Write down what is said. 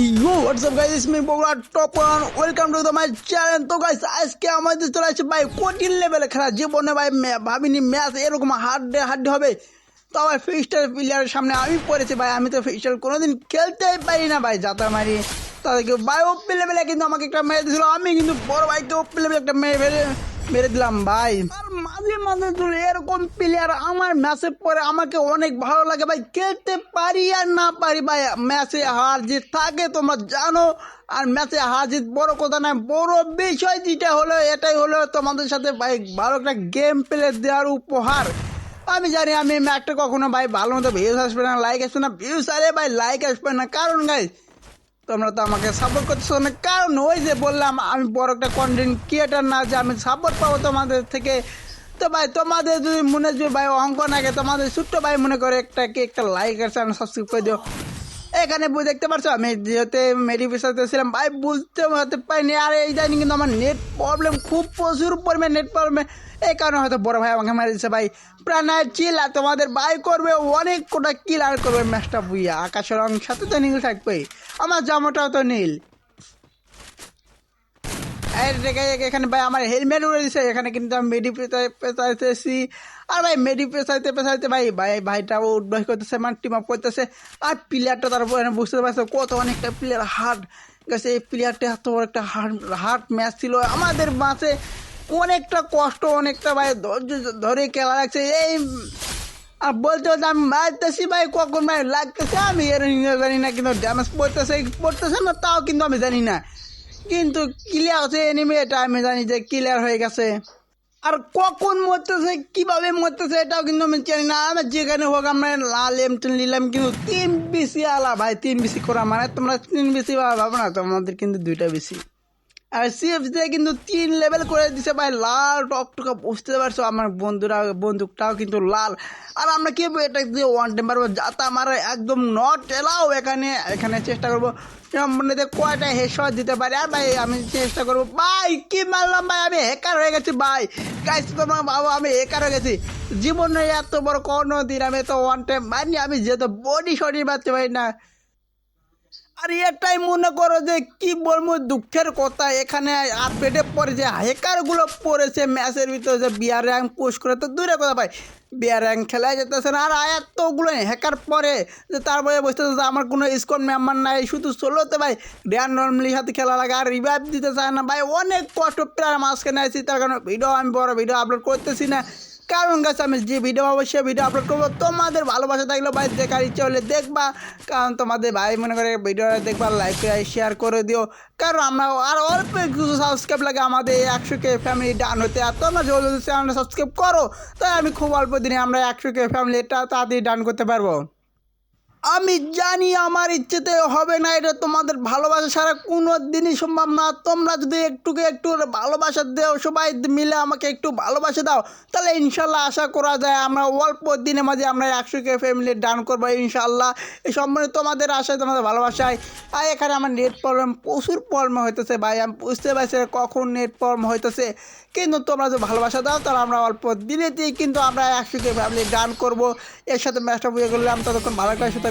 Yo WhatsApp guys is me Bogura top welcome to the my channel তো guys আজকে আমাদের চলে আসছে, ভাই, কঠিন লেভেলে খেলা। জীবনে, ভাই ভাবিনি, ম্যাচ এরকম হাড্ডে হাড্ডে হবে। তো, আমার ফিস্টার প্লেয়ারের সামনে আমি পড়েছি, ভাই। আমি তো ফিস্টার কোনোদিন খেলতেই পারি না, ভাই, যাতা মারি। তাদেরকে, ভাই ওপি লেভেলে কিন্তু আমাকে একটা মেরে দিয়েছিল। আমি কিন্তু বড় ভাইকে ওপি লেভেলে একটা মেরে ফেলে মেরে দিলাম, ভাই। মাঝে মাঝে যদি এরকম প্লেয়ার আমার ম্যাচে পরে আমাকে অনেক ভালো লাগে, ভাই। খেলতে পারি আর না পারি, ভাই। ম্যাচে হার জিত থাকে, তোমরা জানো। আর ম্যাচে হার জিত বড় কথা না বড় বিষয় যেটা হলো, এটাই হলো তোমাদের সাথে, ভাই, ভালো একটা গেম প্লে দেওয়ার উপহার। আমি জানি আমি ম্যাচটা কখনো, ভাই ভালো মতো ভিউজ আসবে না লাইক আসবে না ভিউজ আরে, ভাই লাইক আসবে না। কারণ গাই তোমরা তো আমাকে সাপোর্ট করতেছো না। কারণ ওই যে বললাম, আমি বড় একটা কন্টেন্ট ক্রিয়েটার না, যে আমি সাপোর্ট পাবো তোমাদের থেকে। তো ভাই, তোমাদের যদি মনে যদি ভাই অঙ্ক না তোমাদের ছোট্ট ভাই মনে করে একটা কি একটা লাইক আছে, আমি সাবস্ক্রাইব করে দিও। এখানে দেখতে পারছ? আমি যেহেতু মেডিফিসাতে ছিলাম, ভাই বুঝতে হতে পারিনি। আর, এই জানি কিন্তু আমার নেট প্রবলেম খুব প্রচুর পরিমাণে নেট প্রবলেম এই কারণে হয়তো বড় ভাই আমাকে মারি দিচ্ছে ভাই। প্রাণায় চিল, আর তোমাদের বাই করবে, অনেক কোটা কিল আর করবে ম্যাচটা বুইয়া। আকাশের রং সাথে তো নীল থাকবেই। আমার জামাটাও তো নীল। এখানে ভাই আমার হেলমেট উড়ে দিছে। এখানে কিন্তু আমি মেডি পেঁচাইতেছি। আর ভাই মেডি পেঁচাইতে পেঁচাইতে ভাই ভাই ভাইটাও উদ্বাস করতেছে আমার টিম আপ করতেছে। আর প্লেয়ারটা তারপর বুঝতে পারছে কত অনেকটা প্লেয়ার হার্ড গেছে, এই প্লেয়ারটা এত বড় একটা হার্ড হার্ড ম্যাচ ছিল। আমাদের মাঝে অনেকটা কষ্ট, অনেকটা ভাই ধৈর্য ধরে খেলা লাগছে। এই, আর বলতে বলতে আমি মারতেছি ভাই, কখন ভাই লাগতেছে আমি এর জানি না, কিন্তু ড্যামেজ পড়তেছে পড়তেছে না, তাও কিন্তু আমি জানি না। কিন্তু ক্লিয়ার হচ্ছে এনিমি এটা আমি জানি যে ক্লিয়ার হয়ে গেছে। আর কখন মরতেছে, কীভাবে মরতেছে এটাও কিন্তু আমি জানি না। আমি যেখানে হোক আমরা লাল এমটেন নিলাম, কিন্তু তিন বেশি আলা ভাই, তিন বেশি করা মানে তোমরা তিন বেশি ভাবো না, তোমাদের কিন্তু দুইটা বেশি আর সিএফ দিয়ে কিন্তু তিন লেভেল করে দিছে ভাই, লাল টকটকা বুঝতে পারছ? আমার বন্ধুরা, বন্দুকটাও কিন্তু লাল। আর আমরা কি এটা দিয়ে ওয়ান টাইম পারব যাতে আমার একদম নট এলাও এখানে এখানে চেষ্টা করব। মনে কয়টা হেসর দিতে পারি? আর ভাই, আমি চেষ্টা করব। ভাই, কি মারলাম ভাই? আমি হ্যাকার হয়ে গেছি ভাই। গাইস তোমার বাবা আমি হ্যাকার হয়ে গেছি। জীবনে এত বড় কোনো দিন আমি তো ওয়ান টাইম মারিনি আমি যেহেতু বডি শরীর বাঁচতে পারি না। আর এটাই মনে করো যে কি বলব, দুঃখের কথা। এখানে আপডেটে পরে যে হ্যাকারগুলো পড়েছে ম্যাচের ভিতরে যে বিয়ার র্যাঙ্ক পোস্ট করে, তো দূরে কথা ভাই বিয়ার র্যাঙ্ক খেলায় যেতেছে না। আর এতগুলো হ্যাকার পরে যে তারপরে বুঝতেছে যে আমার কোনো স্কোর মেম্বার নাই, শুধু ষোলোতে ভাই রিয়ান নর্মালির সাথে খেলা লাগে, আর রিভাইভ দিতে চায় না। ভাই, অনেক কষ্ট প্রায় মাঝখানে আছি তার কারণে ভিডিও আমি বড় ভিডিও আপলোড করতেছি না। কারণ গাছ আমি যে ভিডিও পাবো সে ভিডিও আপলোড করব। তোমাদের ভালোবাসা থাকলে ভাই, দেখার ইচ্ছে হলে দেখবা। কারণ তোমাদের ভাই মনে করে ভিডিওটা দেখবা লাইক শেয়ার করে দিও। কারণ আমরা আর অল্প কিছু সাবস্ক্রাইব লাগে আমাদের একশো কে ফ্যামিলি ডান হতে। আর তোমরা জলদি চ্যানেলটা সাবস্ক্রাইব করো তাই আমি খুব অল্প দিনে আমরা একশো কে ফ্যামিলিটা তাড়াতাড়ি ডান করতে পারব। আমি জানি আমার ইচ্ছেতে হবে না, এটা তোমাদের ভালোবাসা ছাড়া কোনো দিনই সম্ভব না। তোমরা যদি একটুকে একটু ভালোবাসা দাও, সবাই মিলে আমাকে একটু ভালোবাসা দাও, তাহলে ইনশাল্লাহ আশা করা যায় আমরা অল্প দিনের মাঝে আমরা একশো কে ফ্যামিলি ডান করব ইনশাল্লাহ। এই সম্বন্ধে তোমাদের আশায়, তোমাদের ভালোবাসায়। আর এখানে আমার নেট প্রবলেম প্রচুর প্রবলেম হইতেছে ভাই, আমি বুঝতে পারছি কখন নেট প্রবলেম হইতেছে। কিন্তু তোমরা যদি ভালোবাসা দাও, তাহলে আমরা অল্প দিনেতেই কিন্তু আমরা একশো কে ফ্যামিলি ডান করব। এর সাথে ম্যাচটা বুঝে করলাম ততক্ষণ ভালো সাথে